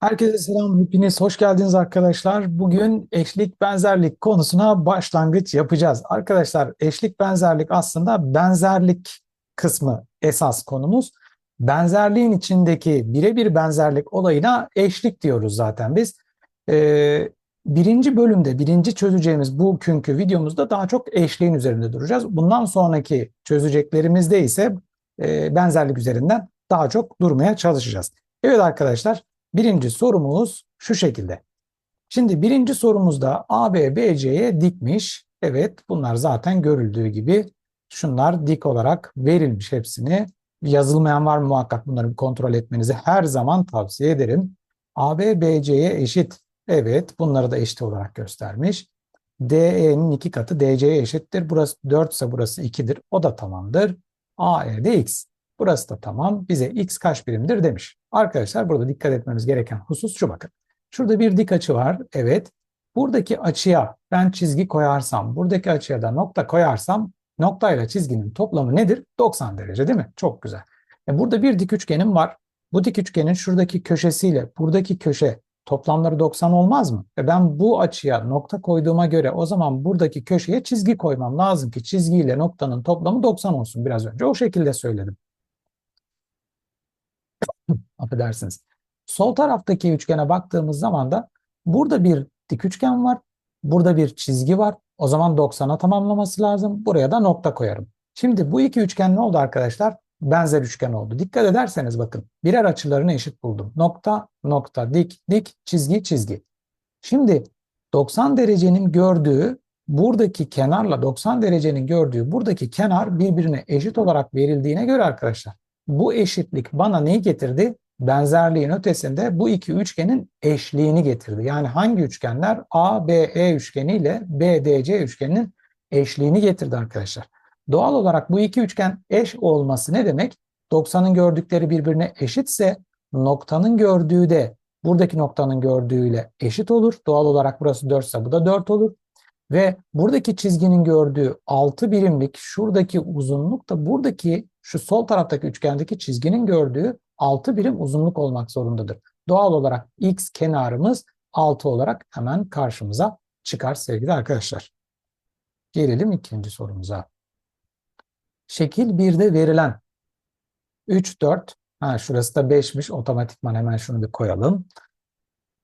Herkese selam, hepiniz hoş geldiniz arkadaşlar. Bugün eşlik benzerlik konusuna başlangıç yapacağız. Arkadaşlar eşlik benzerlik aslında benzerlik kısmı esas konumuz. Benzerliğin içindeki birebir benzerlik olayına eşlik diyoruz zaten biz. Ee, birinci bölümde, birinci çözeceğimiz bu bugünkü videomuzda daha çok eşliğin üzerinde duracağız. Bundan sonraki çözeceklerimizde ise e, benzerlik üzerinden daha çok durmaya çalışacağız. Evet arkadaşlar. Birinci sorumuz şu şekilde. Şimdi birinci sorumuzda AB BC'ye dikmiş. Evet bunlar zaten görüldüğü gibi şunlar dik olarak verilmiş hepsini. Yazılmayan var mı muhakkak bunları bir kontrol etmenizi her zaman tavsiye ederim. AB BC'ye eşit. Evet bunları da eşit olarak göstermiş. DE'nin iki katı DC'ye eşittir. Burası 4 ise burası 2'dir. O da tamamdır. AE de X. Burası da tamam. Bize x kaç birimdir demiş. Arkadaşlar burada dikkat etmemiz gereken husus şu bakın. Şurada bir dik açı var. Evet. Buradaki açıya ben çizgi koyarsam, buradaki açıya da nokta koyarsam noktayla çizginin toplamı nedir? 90 derece değil mi? Çok güzel. E burada bir dik üçgenim var. Bu dik üçgenin şuradaki köşesiyle buradaki köşe toplamları 90 olmaz mı? E ben bu açıya nokta koyduğuma göre o zaman buradaki köşeye çizgi koymam lazım ki çizgiyle noktanın toplamı 90 olsun. Biraz önce o şekilde söyledim. Affedersiniz. Sol taraftaki üçgene baktığımız zaman da burada bir dik üçgen var. Burada bir çizgi var. O zaman 90'a tamamlaması lazım. Buraya da nokta koyarım. Şimdi bu iki üçgen ne oldu arkadaşlar? Benzer üçgen oldu. Dikkat ederseniz bakın birer açılarını eşit buldum. Nokta, nokta, dik, dik, çizgi, çizgi. Şimdi 90 derecenin gördüğü buradaki kenarla 90 derecenin gördüğü buradaki kenar birbirine eşit olarak verildiğine göre arkadaşlar bu eşitlik bana neyi getirdi? Benzerliğin ötesinde bu iki üçgenin eşliğini getirdi. Yani hangi üçgenler? ABE üçgeni ile BDC üçgeninin eşliğini getirdi arkadaşlar. Doğal olarak bu iki üçgen eş olması ne demek? 90'ın gördükleri birbirine eşitse noktanın gördüğü de buradaki noktanın gördüğüyle eşit olur. Doğal olarak burası 4 ise bu da 4 olur. Ve buradaki çizginin gördüğü 6 birimlik şuradaki uzunluk da buradaki şu sol taraftaki üçgendeki çizginin gördüğü 6 birim uzunluk olmak zorundadır. Doğal olarak x kenarımız 6 olarak hemen karşımıza çıkar sevgili arkadaşlar. Gelelim ikinci sorumuza. Şekil 1'de verilen 3, 4, ha şurası da 5'miş otomatikman hemen şunu bir koyalım.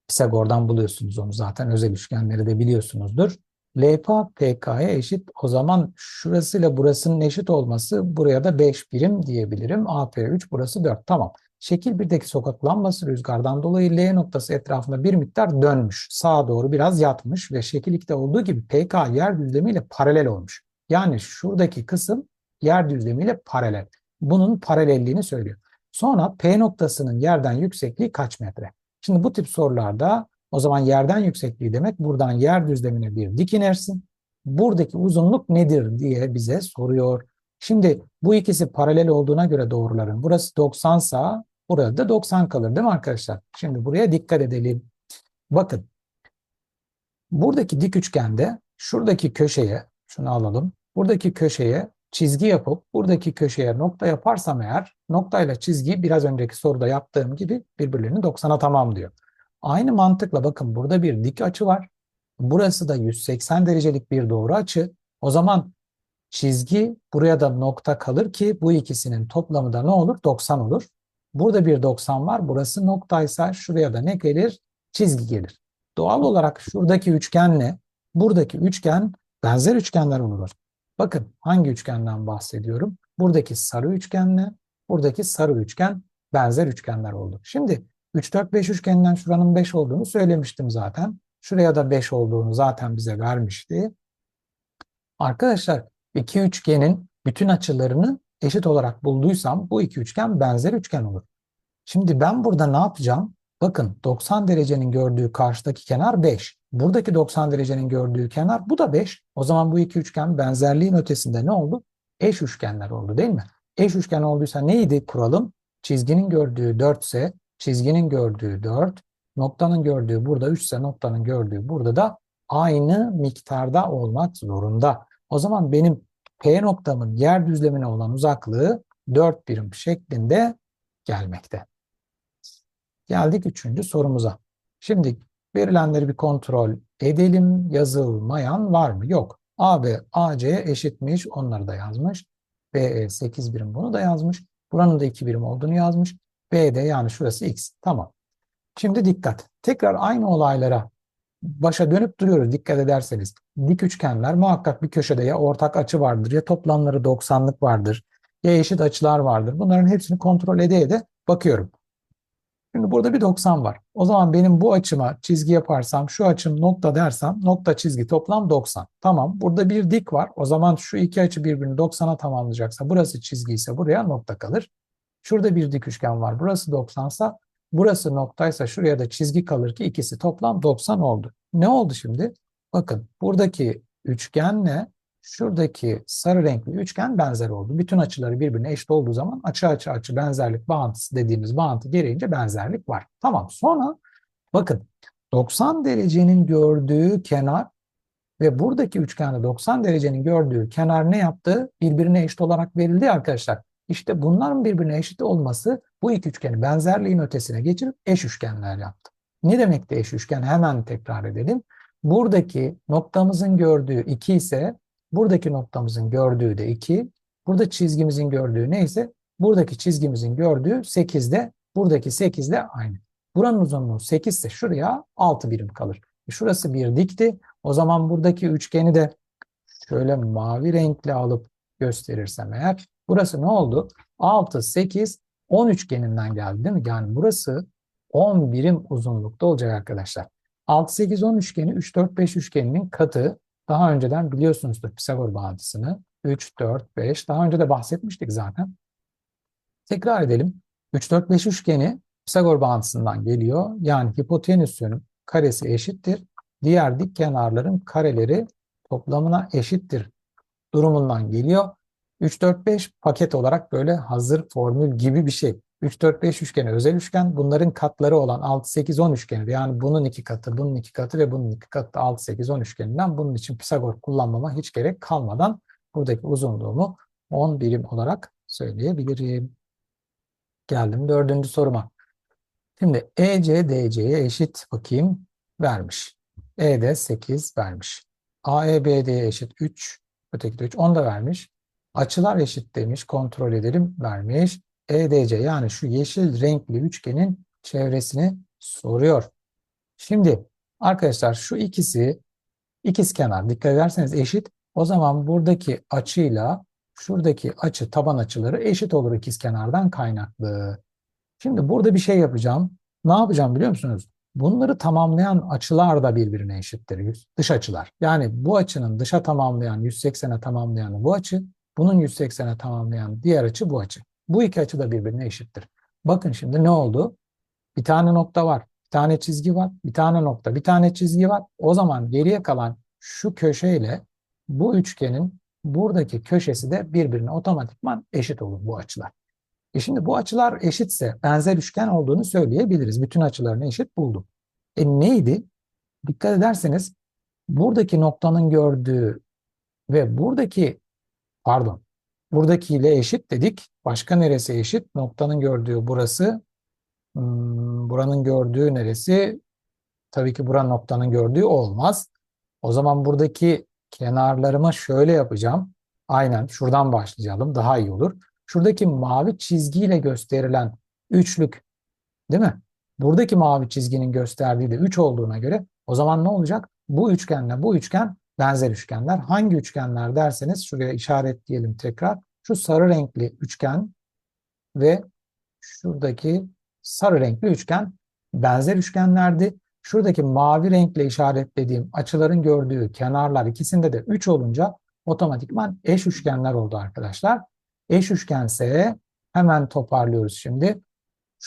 Pisagor'dan buluyorsunuz onu zaten özel üçgenleri de biliyorsunuzdur. LP PK'ya eşit. O zaman şurasıyla burasının eşit olması buraya da 5 birim diyebilirim. AP 3 burası 4. Tamam. Şekil 1'deki sokak lambası rüzgardan dolayı L noktası etrafında bir miktar dönmüş. Sağa doğru biraz yatmış ve şekil 2'de olduğu gibi PK yer düzlemiyle paralel olmuş. Yani şuradaki kısım yer düzlemiyle paralel. Bunun paralelliğini söylüyor. Sonra P noktasının yerden yüksekliği kaç metre? Şimdi bu tip sorularda o zaman yerden yüksekliği demek buradan yer düzlemine bir dik inersin. Buradaki uzunluk nedir diye bize soruyor. Şimdi bu ikisi paralel olduğuna göre doğruların burası 90 sa burada da 90 kalır değil mi arkadaşlar? Şimdi buraya dikkat edelim. Bakın buradaki dik üçgende şuradaki köşeye şunu alalım. Buradaki köşeye çizgi yapıp buradaki köşeye nokta yaparsam eğer noktayla çizgi biraz önceki soruda yaptığım gibi birbirlerini 90'a tamam diyor. Aynı mantıkla bakın burada bir dik açı var. Burası da 180 derecelik bir doğru açı. O zaman çizgi buraya da nokta kalır ki bu ikisinin toplamı da ne olur? 90 olur. Burada bir 90 var. Burası noktaysa şuraya da ne gelir? Çizgi gelir. Doğal olarak şuradaki üçgenle buradaki üçgen benzer üçgenler olur. Bakın hangi üçgenden bahsediyorum? Buradaki sarı üçgenle buradaki sarı üçgen benzer üçgenler oldu. Şimdi 3, 4, 5 üçgeninden şuranın 5 olduğunu söylemiştim zaten. Şuraya da 5 olduğunu zaten bize vermişti. Arkadaşlar iki üçgenin bütün açılarını eşit olarak bulduysam bu iki üçgen benzer üçgen olur. Şimdi ben burada ne yapacağım? Bakın 90 derecenin gördüğü karşıdaki kenar 5. Buradaki 90 derecenin gördüğü kenar bu da 5. O zaman bu iki üçgen benzerliğin ötesinde ne oldu? Eş üçgenler oldu değil mi? Eş üçgen olduysa neydi kuralım? Çizginin gördüğü 4 ise çizginin gördüğü 4, noktanın gördüğü burada 3 ise noktanın gördüğü burada da aynı miktarda olmak zorunda. O zaman benim P noktamın yer düzlemine olan uzaklığı 4 birim şeklinde gelmekte. Geldik üçüncü sorumuza. Şimdi verilenleri bir kontrol edelim. Yazılmayan var mı? Yok. AB AC'ye eşitmiş. Onları da yazmış. BE 8 birim bunu da yazmış. Buranın da 2 birim olduğunu yazmış. BD yani şurası X. Tamam. Şimdi dikkat. Tekrar aynı olaylara başa dönüp duruyoruz dikkat ederseniz. Dik üçgenler muhakkak bir köşede ya ortak açı vardır ya toplamları 90'lık vardır ya eşit açılar vardır. Bunların hepsini kontrol ede ede bakıyorum. Şimdi burada bir 90 var. O zaman benim bu açıma çizgi yaparsam şu açım nokta dersem nokta çizgi toplam 90. Tamam burada bir dik var. O zaman şu iki açı birbirini 90'a tamamlayacaksa burası çizgi ise buraya nokta kalır. Şurada bir dik üçgen var. Burası 90 sa burası noktaysa şuraya da çizgi kalır ki ikisi toplam 90 oldu. Ne oldu şimdi? Bakın buradaki üçgenle şuradaki sarı renkli üçgen benzer oldu. Bütün açıları birbirine eşit olduğu zaman açı açı açı benzerlik bağıntısı dediğimiz bağıntı gereğince benzerlik var. Tamam sonra bakın 90 derecenin gördüğü kenar ve buradaki üçgende 90 derecenin gördüğü kenar ne yaptı? Birbirine eşit olarak verildi arkadaşlar. İşte bunların birbirine eşit olması bu iki üçgeni benzerliğin ötesine geçirip eş üçgenler yaptı. Ne demekti eş üçgen? Hemen tekrar edelim. Buradaki noktamızın gördüğü 2 ise buradaki noktamızın gördüğü de 2. Burada çizgimizin gördüğü neyse buradaki çizgimizin gördüğü 8 de buradaki 8 de aynı. Buranın uzunluğu 8 ise şuraya 6 birim kalır. E, şurası bir dikti. O zaman buradaki üçgeni de şöyle mavi renkle alıp gösterirsem eğer burası ne oldu? 6, 8, 10 üçgeninden geldi değil mi? Yani burası 10 birim uzunlukta olacak arkadaşlar. 6, 8, 10 üçgeni 3, 4, 5 üçgeninin katı. Daha önceden biliyorsunuzdur Pisagor bağıntısını. 3, 4, 5. Daha önce de bahsetmiştik zaten. Tekrar edelim. 3, 4, 5 üçgeni Pisagor bağıntısından geliyor. Yani hipotenüsün karesi eşittir. Diğer dik kenarların kareleri toplamına eşittir durumundan geliyor. 3, 4, 5 paket olarak böyle hazır formül gibi bir şey. 3, 4, 5 üçgeni özel üçgen. Bunların katları olan 6, 8, 10 üçgeni. Yani bunun iki katı, bunun iki katı ve bunun iki katı 6, 8, 10 üçgeninden bunun için Pisagor kullanmama hiç gerek kalmadan buradaki uzunluğumu 10 birim olarak söyleyebilirim. Geldim dördüncü soruma. Şimdi EC DC'ye eşit bakayım vermiş. ED 8 vermiş. AEBD'ye eşit 3. Öteki de 3. 10 da vermiş. Açılar eşit demiş. Kontrol edelim. Vermiş. EDC yani şu yeşil renkli üçgenin çevresini soruyor. Şimdi arkadaşlar şu ikisi ikiz kenar dikkat ederseniz eşit. O zaman buradaki açıyla şuradaki açı taban açıları eşit olur ikiz kenardan kaynaklı. Şimdi burada bir şey yapacağım. Ne yapacağım biliyor musunuz? Bunları tamamlayan açılar da birbirine eşittir. Dış açılar. Yani bu açının dışa tamamlayan 180'e tamamlayan bu açı, bunun 180'e tamamlayan diğer açı bu açı. Bu iki açı da birbirine eşittir. Bakın şimdi ne oldu? Bir tane nokta var, bir tane çizgi var, bir tane nokta, bir tane çizgi var. O zaman geriye kalan şu köşeyle bu üçgenin buradaki köşesi de birbirine otomatikman eşit olur bu açılar. E şimdi bu açılar eşitse benzer üçgen olduğunu söyleyebiliriz. Bütün açılarını eşit buldum. E neydi? Dikkat ederseniz buradaki noktanın gördüğü ve buradaki pardon buradaki ile eşit dedik. Başka neresi eşit? Noktanın gördüğü burası. Hmm, buranın gördüğü neresi? Tabii ki buranın noktanın gördüğü olmaz. O zaman buradaki kenarlarımı şöyle yapacağım. Aynen şuradan başlayalım. Daha iyi olur. Şuradaki mavi çizgiyle gösterilen üçlük değil mi? Buradaki mavi çizginin gösterdiği de 3 olduğuna göre o zaman ne olacak? Bu üçgenle bu üçgen benzer üçgenler. Hangi üçgenler derseniz şuraya işaretleyelim tekrar. Şu sarı renkli üçgen ve şuradaki sarı renkli üçgen benzer üçgenlerdi. Şuradaki mavi renkle işaretlediğim açıların gördüğü kenarlar ikisinde de 3 olunca otomatikman eş üçgenler oldu arkadaşlar. Eş üçgense hemen toparlıyoruz şimdi.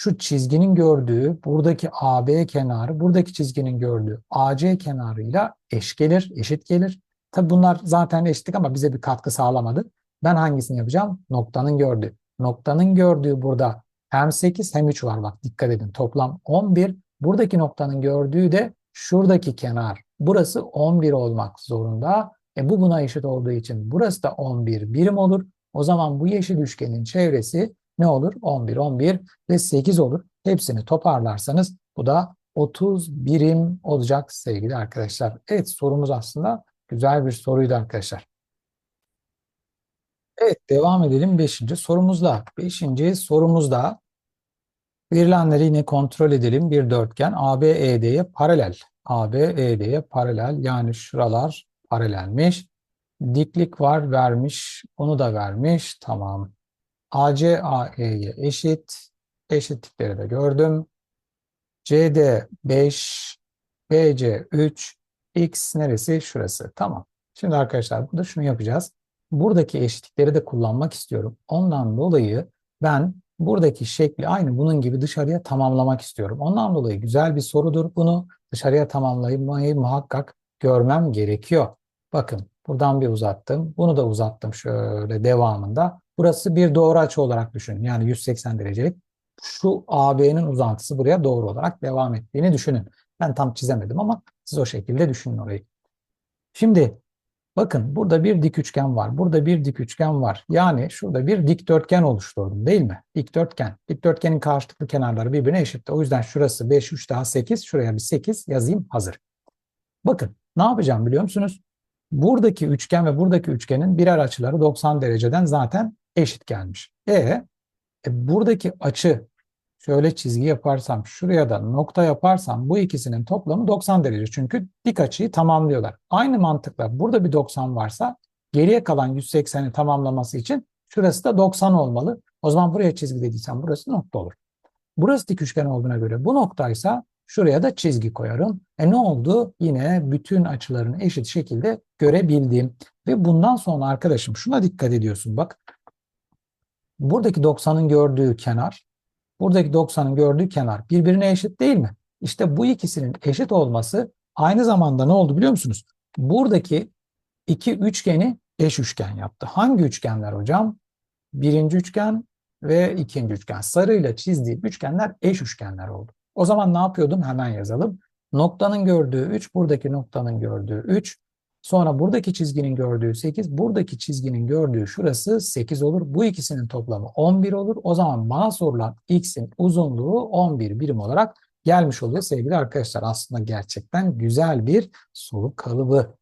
Şu çizginin gördüğü buradaki AB kenarı, buradaki çizginin gördüğü AC kenarıyla eş gelir, eşit gelir. Tabi bunlar zaten eşitlik ama bize bir katkı sağlamadı. Ben hangisini yapacağım? Noktanın gördüğü. Noktanın gördüğü burada hem 8 hem 3 var. Bak dikkat edin. Toplam 11. Buradaki noktanın gördüğü de şuradaki kenar. Burası 11 olmak zorunda. E bu buna eşit olduğu için burası da 11 birim olur. O zaman bu yeşil üçgenin çevresi ne olur? 11, 11 ve 8 olur. hepsini toparlarsanız bu da 30 birim olacak sevgili arkadaşlar. Evet sorumuz aslında güzel bir soruydu arkadaşlar. Evet devam edelim 5. sorumuzla. 5. sorumuzda verilenleri yine kontrol edelim. Bir dörtgen ABED'ye paralel. ABED'ye paralel yani şuralar paralelmiş. Diklik var vermiş. Onu da vermiş. Tamam. AC AE'ye eşit. Eşitlikleri de gördüm. CD 5, BC 3, X neresi? Şurası. Tamam. Şimdi arkadaşlar burada şunu yapacağız. Buradaki eşitlikleri de kullanmak istiyorum. Ondan dolayı ben buradaki şekli aynı bunun gibi dışarıya tamamlamak istiyorum. Ondan dolayı güzel bir sorudur. Bunu dışarıya tamamlamayı muhakkak görmem gerekiyor. Bakın buradan bir uzattım. Bunu da uzattım şöyle devamında. Burası bir doğru açı olarak düşünün. Yani 180 derecelik. Şu AB'nin uzantısı buraya doğru olarak devam ettiğini düşünün. Ben tam çizemedim ama siz o şekilde düşünün orayı. Şimdi bakın burada bir dik üçgen var. Burada bir dik üçgen var. Yani şurada bir dikdörtgen oluşturdum değil mi? Dikdörtgen. Dikdörtgenin karşılıklı kenarları birbirine eşit. O yüzden şurası 5, 3 daha 8. Şuraya bir 8 yazayım hazır. Bakın ne yapacağım biliyor musunuz? Buradaki üçgen ve buradaki üçgenin birer açıları 90 dereceden zaten eşit gelmiş. E, e buradaki açı şöyle çizgi yaparsam, şuraya da nokta yaparsam bu ikisinin toplamı 90 derece. Çünkü dik açıyı tamamlıyorlar. Aynı mantıkla burada bir 90 varsa geriye kalan 180'i tamamlaması için şurası da 90 olmalı. O zaman buraya çizgi dediysem burası nokta olur. Burası dik üçgen olduğuna göre bu noktaysa şuraya da çizgi koyarım. E ne oldu? Yine bütün açılarını eşit şekilde görebildim. Ve bundan sonra arkadaşım şuna dikkat ediyorsun bak. Buradaki 90'ın gördüğü kenar buradaki 90'ın gördüğü kenar birbirine eşit değil mi? İşte bu ikisinin eşit olması aynı zamanda ne oldu biliyor musunuz? Buradaki iki üçgeni eş üçgen yaptı. Hangi üçgenler hocam? Birinci üçgen ve ikinci üçgen. Sarıyla çizdiğim üçgenler eş üçgenler oldu. O zaman ne yapıyordum? Hemen yazalım. Noktanın gördüğü 3, buradaki noktanın gördüğü 3. Sonra buradaki çizginin gördüğü 8, buradaki çizginin gördüğü şurası 8 olur. Bu ikisinin toplamı 11 olur. O zaman bana sorulan x'in uzunluğu 11 birim olarak gelmiş oluyor sevgili arkadaşlar. Aslında gerçekten güzel bir soru kalıbı.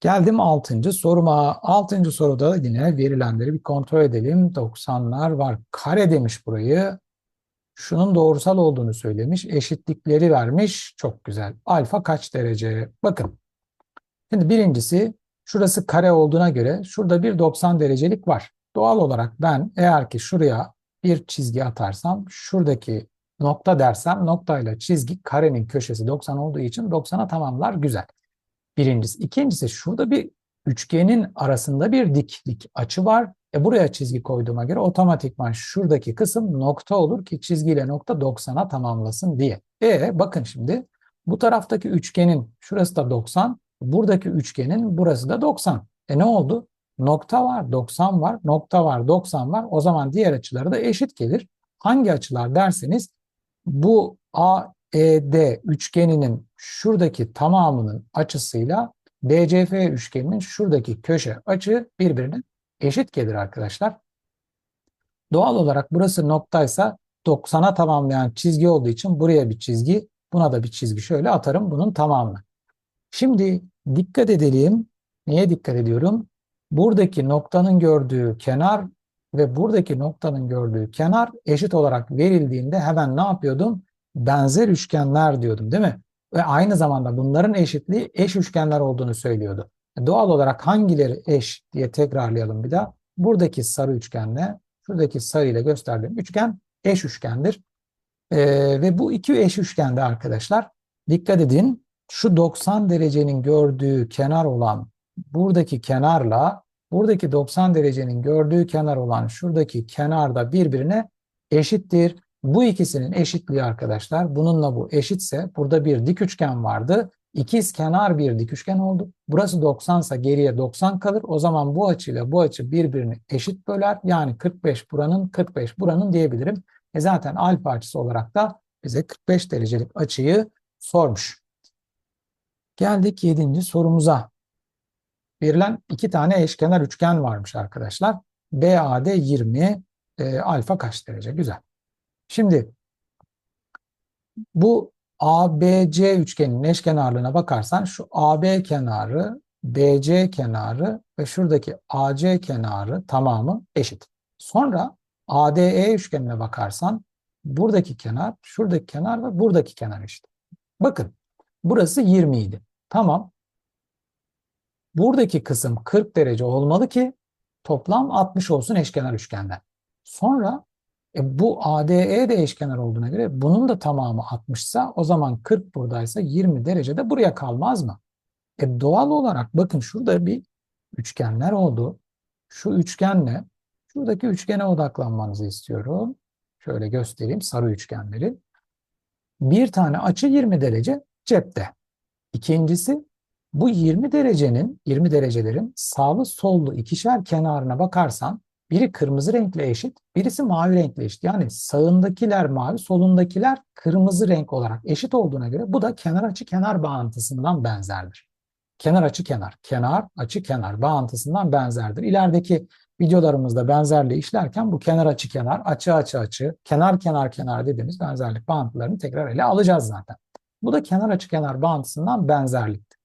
Geldim 6. soruma. 6. soruda yine verilenleri bir kontrol edelim. 90'lar var. Kare demiş burayı. Şunun doğrusal olduğunu söylemiş. Eşitlikleri vermiş. Çok güzel. Alfa kaç derece? Bakın Şimdi birincisi şurası kare olduğuna göre şurada bir 90 derecelik var. Doğal olarak ben eğer ki şuraya bir çizgi atarsam şuradaki nokta dersem noktayla çizgi karenin köşesi 90 olduğu için 90'a tamamlar güzel. Birincisi. İkincisi şurada bir üçgenin arasında bir diklik açı var. E buraya çizgi koyduğuma göre otomatikman şuradaki kısım nokta olur ki çizgiyle nokta 90'a tamamlasın diye. E bakın şimdi bu taraftaki üçgenin şurası da 90, Buradaki üçgenin burası da 90. E ne oldu? Nokta var, 90 var, nokta var, 90 var. O zaman diğer açıları da eşit gelir. Hangi açılar derseniz bu AED üçgeninin şuradaki tamamının açısıyla BCF üçgeninin şuradaki köşe açı birbirine eşit gelir arkadaşlar. Doğal olarak burası noktaysa 90'a tamamlayan çizgi olduğu için buraya bir çizgi, buna da bir çizgi şöyle atarım bunun tamamını. Şimdi dikkat edelim. Neye dikkat ediyorum? Buradaki noktanın gördüğü kenar ve buradaki noktanın gördüğü kenar eşit olarak verildiğinde hemen ne yapıyordum? Benzer üçgenler diyordum değil mi? Ve aynı zamanda bunların eşitliği eş üçgenler olduğunu söylüyordu. Doğal olarak hangileri eş diye tekrarlayalım bir daha. Buradaki sarı üçgenle şuradaki sarı ile gösterdiğim üçgen eş üçgendir. Ee, ve bu iki eş üçgende arkadaşlar dikkat edin şu 90 derecenin gördüğü kenar olan buradaki kenarla buradaki 90 derecenin gördüğü kenar olan şuradaki kenar da birbirine eşittir. Bu ikisinin eşitliği arkadaşlar bununla bu eşitse burada bir dik üçgen vardı. İkiz kenar bir dik üçgen oldu. Burası 90 ise geriye 90 kalır. O zaman bu açıyla bu açı birbirini eşit böler. Yani 45 buranın 45 buranın diyebilirim. E zaten alfa açısı olarak da bize 45 derecelik açıyı sormuş. Geldik yedinci sorumuza. Verilen iki tane eşkenar üçgen varmış arkadaşlar. BAD 20, e, alfa kaç derece? Güzel. Şimdi Bu ABC üçgeninin eşkenarlığına bakarsan şu AB kenarı, BC kenarı ve şuradaki AC kenarı tamamı eşit. Sonra ADE üçgenine bakarsan buradaki kenar, şuradaki kenar ve buradaki kenar eşit. Bakın burası 20 idi. Tamam. Buradaki kısım 40 derece olmalı ki toplam 60 olsun eşkenar üçgenden. Sonra e, bu ADE de eşkenar olduğuna göre bunun da tamamı 60 ise o zaman 40 buradaysa 20 derecede buraya kalmaz mı? E, doğal olarak bakın şurada bir üçgenler oldu. Şu üçgenle şuradaki üçgene odaklanmanızı istiyorum. Şöyle göstereyim sarı üçgenleri. Bir tane açı 20 derece cepte. İkincisi bu 20 derecenin 20 derecelerin sağlı sollu ikişer kenarına bakarsan biri kırmızı renkle eşit, birisi mavi renkle eşit. Yani sağındakiler mavi, solundakiler kırmızı renk olarak eşit olduğuna göre bu da kenar açı kenar bağıntısından benzerdir. Kenar açı kenar, kenar açı kenar bağıntısından benzerdir. İlerideki videolarımızda benzerliği işlerken bu kenar açı kenar, açı açı açı, kenar kenar kenar dediğimiz benzerlik bağıntılarını tekrar ele alacağız zaten. Bu da kenar açı kenar bağıntısından benzerliktir.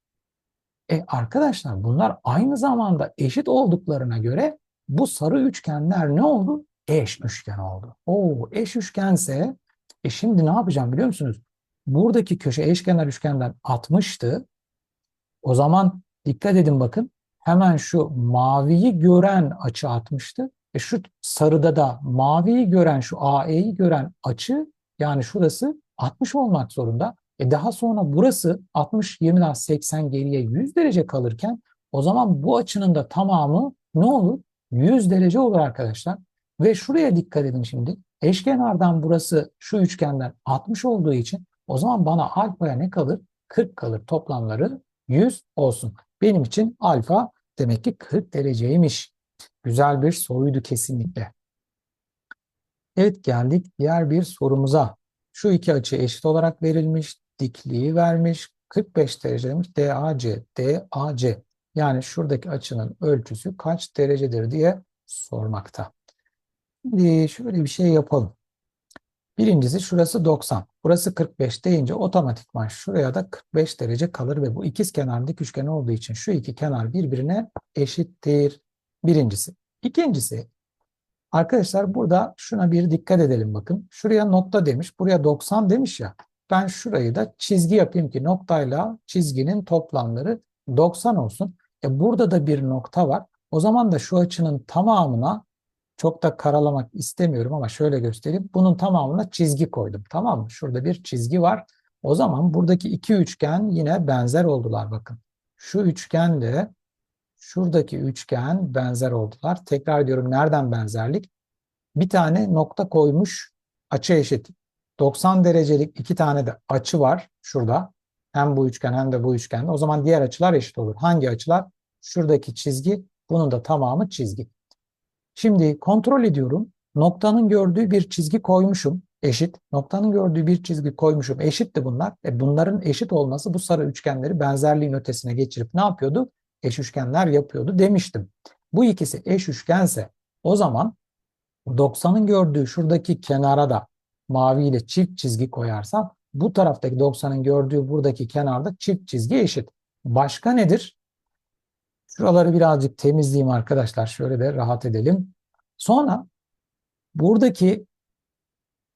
E arkadaşlar bunlar aynı zamanda eşit olduklarına göre bu sarı üçgenler ne oldu? Eş üçgen oldu. Oo, eş üçgense e şimdi ne yapacağım biliyor musunuz? Buradaki köşe eşkenar üçgenden 60'tı. O zaman dikkat edin bakın. Hemen şu maviyi gören açı 60'tı. E şu sarıda da maviyi gören şu AE'yi gören açı yani şurası 60 olmak zorunda. E daha sonra burası 60 20'den 80 geriye 100 derece kalırken o zaman bu açının da tamamı ne olur? 100 derece olur arkadaşlar. Ve şuraya dikkat edin şimdi. Eşkenardan burası şu üçgenden 60 olduğu için o zaman bana alfaya ne kalır? 40 kalır. Toplamları 100 olsun. Benim için alfa demek ki 40 dereceymiş. Güzel bir soruydu kesinlikle. Evet geldik diğer bir sorumuza. Şu iki açı eşit olarak verilmiş. Dikliği vermiş. 45 derece demiş. DAC, DAC. Yani şuradaki açının ölçüsü kaç derecedir diye sormakta. Şimdi şöyle bir şey yapalım. Birincisi şurası 90. Burası 45 deyince otomatikman şuraya da 45 derece kalır ve bu ikiz kenar dik üçgen olduğu için şu iki kenar birbirine eşittir. Birincisi. İkincisi arkadaşlar burada şuna bir dikkat edelim bakın. Şuraya nokta demiş. Buraya 90 demiş ya. Ben şurayı da çizgi yapayım ki noktayla çizginin toplamları 90 olsun. E burada da bir nokta var. O zaman da şu açının tamamına çok da karalamak istemiyorum ama şöyle göstereyim. Bunun tamamına çizgi koydum. Tamam mı? Şurada bir çizgi var. O zaman buradaki iki üçgen yine benzer oldular bakın. Şu üçgenle şuradaki üçgen benzer oldular. Tekrar diyorum nereden benzerlik? Bir tane nokta koymuş açı eşit. 90 derecelik iki tane de açı var şurada. Hem bu üçgen hem de bu üçgen. O zaman diğer açılar eşit olur. Hangi açılar? Şuradaki çizgi, bunun da tamamı çizgi. Şimdi kontrol ediyorum. Noktanın gördüğü bir çizgi koymuşum. Eşit. Noktanın gördüğü bir çizgi koymuşum. Eşitti bunlar. E bunların eşit olması bu sarı üçgenleri benzerliğin ötesine geçirip ne yapıyordu? Eş üçgenler yapıyordu demiştim. Bu ikisi eş üçgense o zaman 90'ın gördüğü şuradaki kenara da mavi ile çift çizgi koyarsam bu taraftaki 90'ın gördüğü buradaki kenarda çift çizgi eşit. Başka nedir? Şuraları birazcık temizleyeyim arkadaşlar. Şöyle de rahat edelim. Sonra buradaki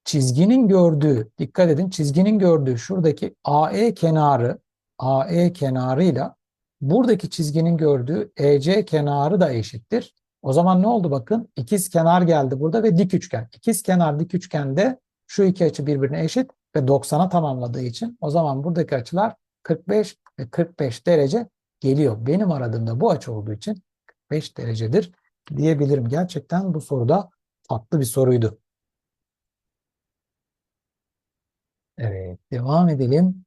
çizginin gördüğü, dikkat edin çizginin gördüğü şuradaki AE kenarı, AE kenarıyla buradaki çizginin gördüğü EC kenarı da eşittir. O zaman ne oldu bakın? İkiz kenar geldi burada ve dik üçgen. İkiz kenar dik üçgende şu iki açı birbirine eşit ve 90'a tamamladığı için o zaman buradaki açılar 45 ve 45 derece geliyor. Benim aradığımda bu açı olduğu için 45 derecedir diyebilirim. Gerçekten bu soruda tatlı bir soruydu. Evet, devam edelim.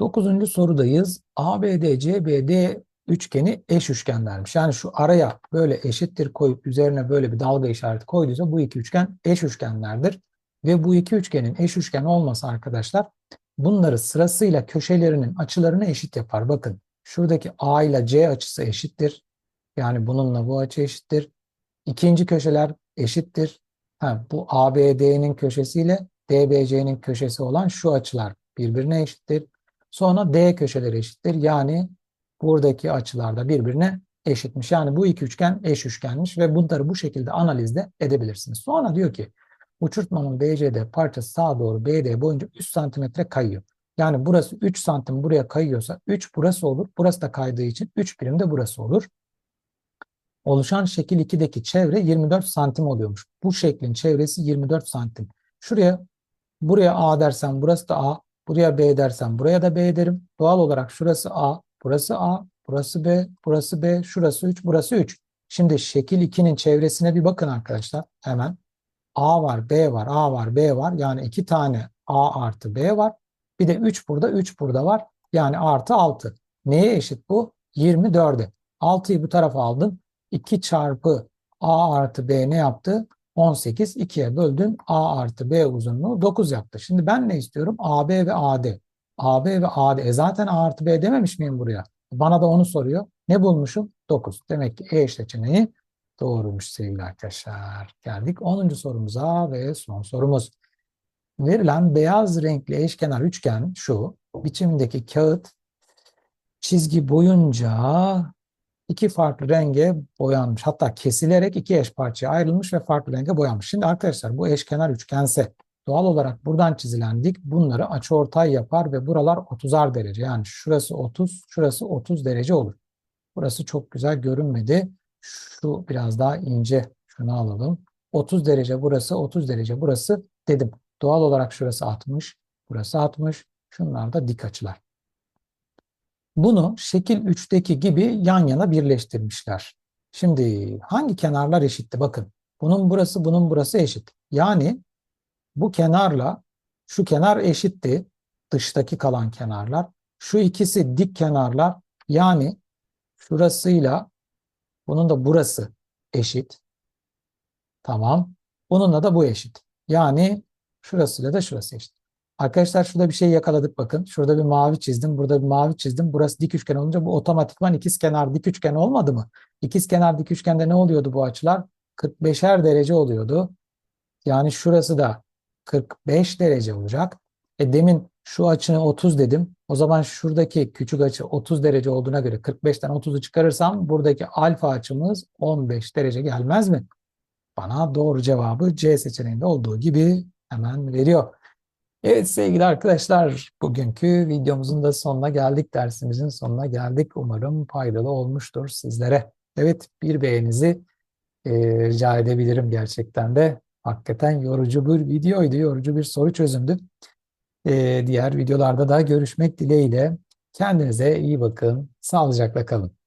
Dokuzuncu sorudayız. ABD, CBD üçgeni eş üçgenlermiş. Yani şu araya böyle eşittir koyup üzerine böyle bir dalga işareti koyduysa bu iki üçgen eş üçgenlerdir. Ve bu iki üçgenin eş üçgen olması arkadaşlar bunları sırasıyla köşelerinin açılarını eşit yapar. Bakın şuradaki A ile C açısı eşittir. Yani bununla bu açı eşittir. İkinci köşeler eşittir. Ha, bu ABD'nin köşesiyle DBC'nin köşesi olan şu açılar birbirine eşittir. Sonra D köşeleri eşittir. Yani buradaki açılar da birbirine eşitmiş. Yani bu iki üçgen eş üçgenmiş ve bunları bu şekilde analizde edebilirsiniz. Sonra diyor ki uçurtmanın BCD parçası sağa doğru BD boyunca 3 santimetre kayıyor. Yani burası 3 santim buraya kayıyorsa 3 burası olur. Burası da kaydığı için 3 birim de burası olur. Oluşan şekil 2'deki çevre 24 santim oluyormuş. Bu şeklin çevresi 24 santim. Şuraya buraya A dersem burası da A. Buraya B dersem buraya da B derim. Doğal olarak şurası A, burası A, burası B, burası B, şurası 3, burası 3. Şimdi şekil 2'nin çevresine bir bakın arkadaşlar hemen. A var, B var, A var, B var. Yani iki tane A artı B var. Bir de 3 burada, 3 burada var. Yani artı 6. Neye eşit bu? 24'e. 6'yı bu tarafa aldın. 2 çarpı A artı B ne yaptı? 18. 2'ye böldün. A artı B uzunluğu 9 yaptı. Şimdi ben ne istiyorum? AB ve AD. AB ve AD. E zaten A artı B dememiş miyim buraya? Bana da onu soruyor. Ne bulmuşum? 9. Demek ki E seçeneği doğrumuş sevgili arkadaşlar. Geldik 10. sorumuza ve son sorumuz. Verilen beyaz renkli eşkenar üçgen şu. Biçimdeki kağıt çizgi boyunca iki farklı renge boyanmış. Hatta kesilerek iki eş parçaya ayrılmış ve farklı renge boyanmış. Şimdi arkadaşlar bu eşkenar üçgense doğal olarak buradan çizilen dik bunları açıortay yapar ve buralar 30'ar derece. Yani şurası 30, şurası 30 derece olur. Burası çok güzel görünmedi. Şu biraz daha ince. Şunu alalım. 30 derece burası, 30 derece burası dedim. Doğal olarak şurası 60, burası 60. Şunlar da dik açılar. Bunu şekil 3'teki gibi yan yana birleştirmişler. Şimdi hangi kenarlar eşitti? Bakın bunun burası bunun burası eşit. Yani bu kenarla şu kenar eşitti. Dıştaki kalan kenarlar. Şu ikisi dik kenarlar. Yani şurasıyla bunun da burası eşit. Tamam. Bununla da bu eşit. Yani şurasıyla da şurası eşit. Arkadaşlar şurada bir şey yakaladık bakın. Şurada bir mavi çizdim. Burada bir mavi çizdim. Burası dik üçgen olunca bu otomatikman ikiz kenar dik üçgen olmadı mı? İkiz kenar dik üçgende ne oluyordu bu açılar? 45'er derece oluyordu. Yani şurası da 45 derece olacak. E demin şu açını 30 dedim. O zaman şuradaki küçük açı 30 derece olduğuna göre 45'ten 30'u çıkarırsam buradaki alfa açımız 15 derece gelmez mi? Bana doğru cevabı C seçeneğinde olduğu gibi hemen veriyor. Evet sevgili arkadaşlar, bugünkü videomuzun da sonuna geldik. Dersimizin sonuna geldik. Umarım faydalı olmuştur sizlere. Evet, bir beğeninizi e, rica edebilirim gerçekten de. Hakikaten yorucu bir videoydu, yorucu bir soru çözümdü. E, diğer videolarda da görüşmek dileğiyle. Kendinize iyi bakın, sağlıcakla kalın.